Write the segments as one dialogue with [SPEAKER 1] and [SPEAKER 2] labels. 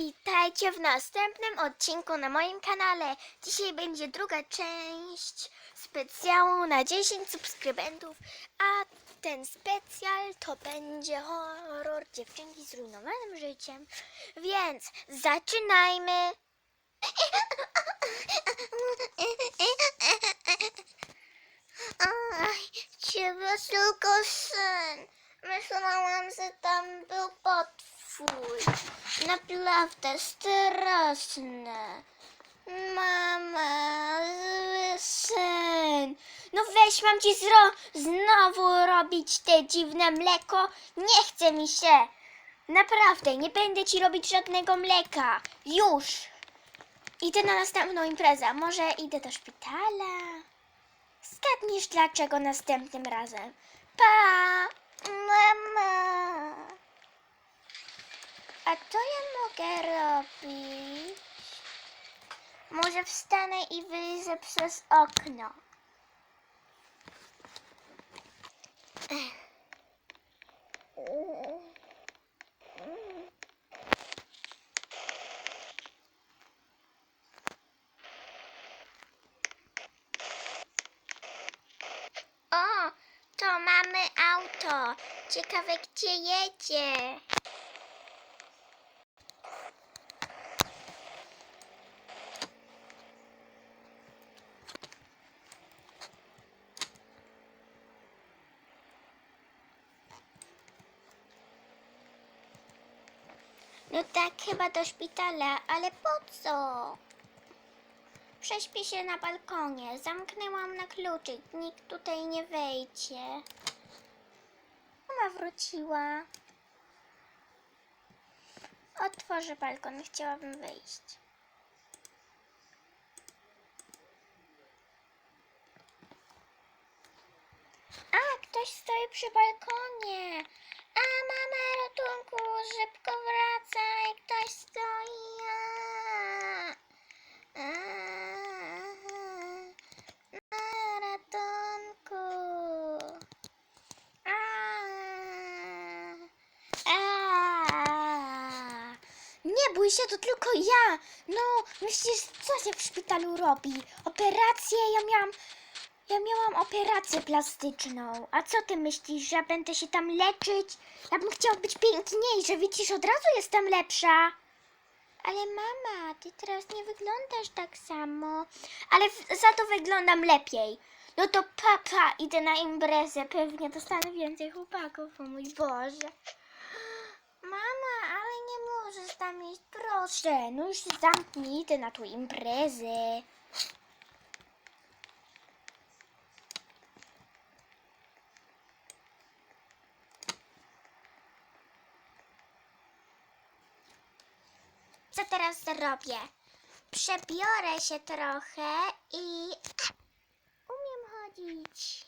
[SPEAKER 1] Witajcie w następnym odcinku na moim kanale. Dzisiaj będzie druga część specjału na 10 subskrybentów, a ten specjal to będzie horror dziewczynki z zrujnowanym życiem. Więc zaczynajmy! Aj, ciebie tylko syn. Myślałam, że tam był potwór. Naprawdę straszne. Mama, zły. No weź, mam ci zro znowu robić te dziwne mleko. Nie chce mi się. Naprawdę, nie będę ci robić żadnego mleka. Już. Idę na następną imprezę. Może idę do szpitala? Zgadniesz dlaczego następnym razem. Pa! Mama! A co ja mogę robić? Może wstanę i wyjdę przez okno. O, to mamy auto. Ciekawe, gdzie jedzie. No tak, chyba do szpitala, ale po co? Prześpię się na balkonie. Zamknęłam na kluczyk. Nikt tutaj nie wejdzie. Mama wróciła. Otworzę balkon. Chciałabym wyjść. A, ktoś stoi przy balkonie. A, mama, ratunku, szybko wracaj. Ktoś stoi. A. Ratunku. Nie bój się, to tylko ja. No, myślisz, co się w szpitalu robi? Operację? Ja miałam... Ja miałam operację plastyczną. A co ty myślisz, że będę się tam leczyć? Ja bym chciała być piękniejsza. Widzisz, od razu jestem lepsza. Ale mama, ty teraz nie wyglądasz tak samo. Ale za to wyglądam lepiej. No to papa, idę na imprezę. Pewnie dostanę więcej chłopaków, o mój Boże. Mama, ale nie możesz tam iść, proszę. No już zamknij, idę na tą imprezę. Co teraz zrobię? Przebiorę się trochę i umiem chodzić.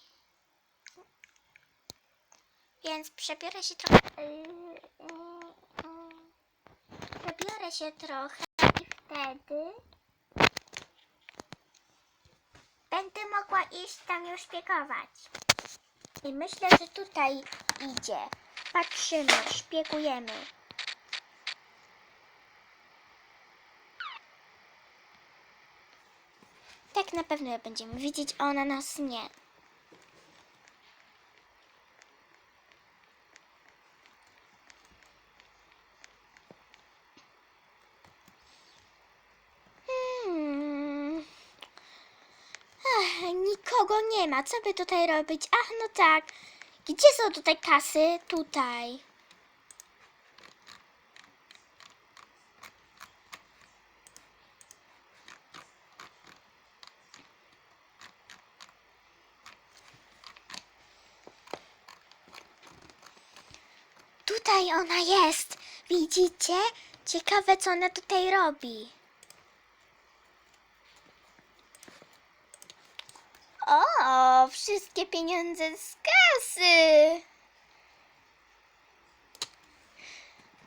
[SPEAKER 1] Więc przebiorę się trochę. Przebiorę się trochę i wtedy będę mogła iść tam już szpiegować. I myślę, że tutaj idzie. Patrzymy, szpiegujemy. Tak na pewno będziemy widzieć, a ona nas nie. Hmm. Nikogo nie ma. Co by tutaj robić? Ach, no tak. Gdzie są tutaj kasy? Tutaj. Tutaj ona jest. Widzicie? Ciekawe, co ona tutaj robi. O, wszystkie pieniądze z kasy.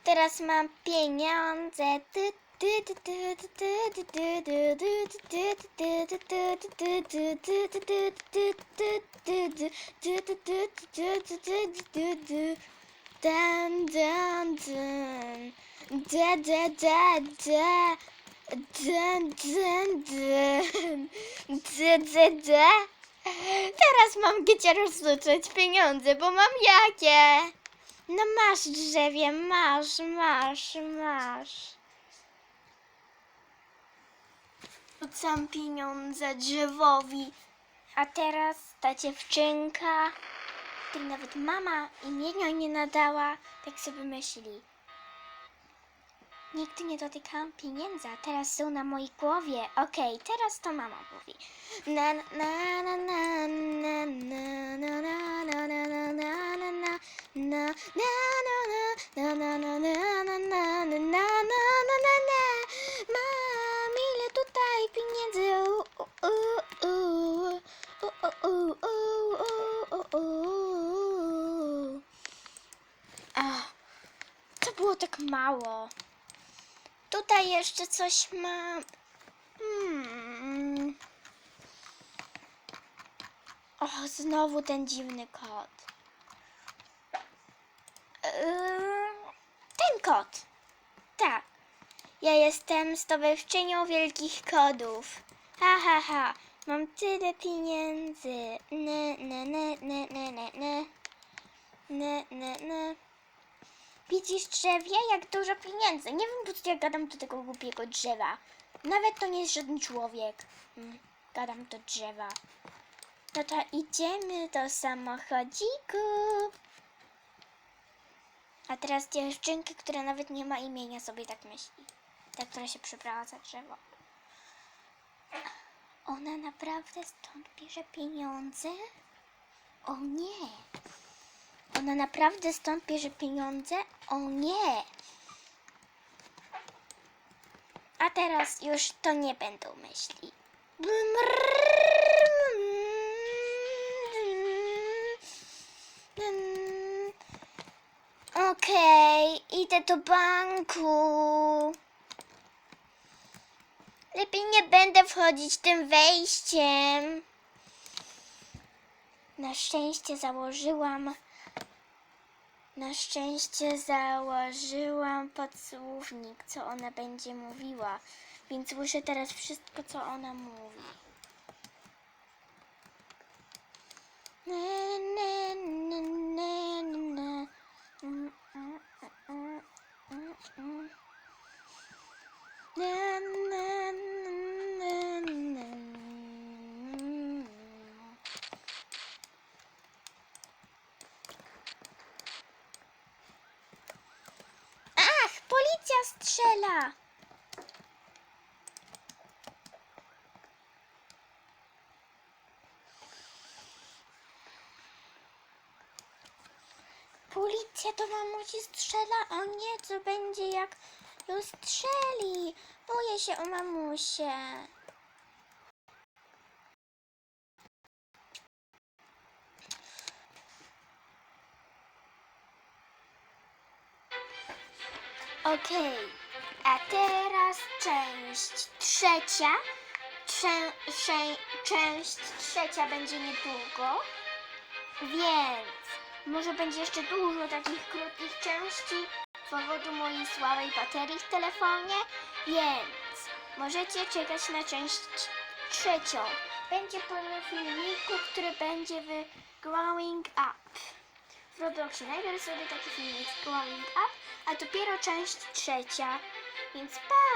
[SPEAKER 1] Teraz mam pieniądze dun, dun, dun. Dun, dun, dun. Teraz mam gdzie rozliczyć pieniądze, bo mam jakie. No masz drzewie, masz, masz, masz. Rzucam pieniądze drzewowi. A teraz ta dziewczynka nawet mama imienia nie nadała, tak sobie myśli. Nigdy nie dotykałam pieniędzy, a teraz są na mojej głowie. Okej, teraz to mama mówi. Na na na na na na na na na na na na na na na na na na tak mało. Tutaj jeszcze coś mam. Hmm. O, znowu ten dziwny kot. Ym, Ten kot. Tak. Ja jestem zdobywczynią wielkich kodów. Ha, ha, ha. Mam tyle pieniędzy. Ne, ne, ne, ne, ne, ne, ne. Ne, ne, ne. Widzisz drzewie, jak dużo pieniędzy. Nie wiem, po co ja gadam do tego głupiego drzewa. Nawet to nie jest żaden człowiek. Mm, Gadam do drzewa. No to idziemy do samochodziku. A teraz dziewczynka, która nawet nie ma imienia, sobie tak myśli. Ta, która się przebrała za drzewo. Ona naprawdę stąd bierze pieniądze? O nie! Ona naprawdę stąd bierze pieniądze? O nie! A teraz już to nie będą myśli. Okej, idę do banku. Lepiej nie będę wchodzić tym wejściem. Na szczęście założyłam. Na szczęście założyłam podsłównik, co ona będzie mówiła, więc słyszę teraz wszystko, co ona mówi. Na, na, na, na, na. Mm, mm, mm, mm, mm. Na, na, na, na, na. Ach, policja strzela! Policja do mamusi strzela, o nie, co będzie jak ją strzeli? Boję się o mamusię. Okej, a teraz część trzecia. Czę, część trzecia będzie niedługo, więc może będzie jeszcze dużo takich krótkich części z powodu mojej słabej baterii w telefonie, więc możecie czekać na część trzecią. Będzie po filmiku, który będzie w Growing Up w Robloxie. Najpierw sobie taki filmik Growing Up, a dopiero część trzecia. Więc pa!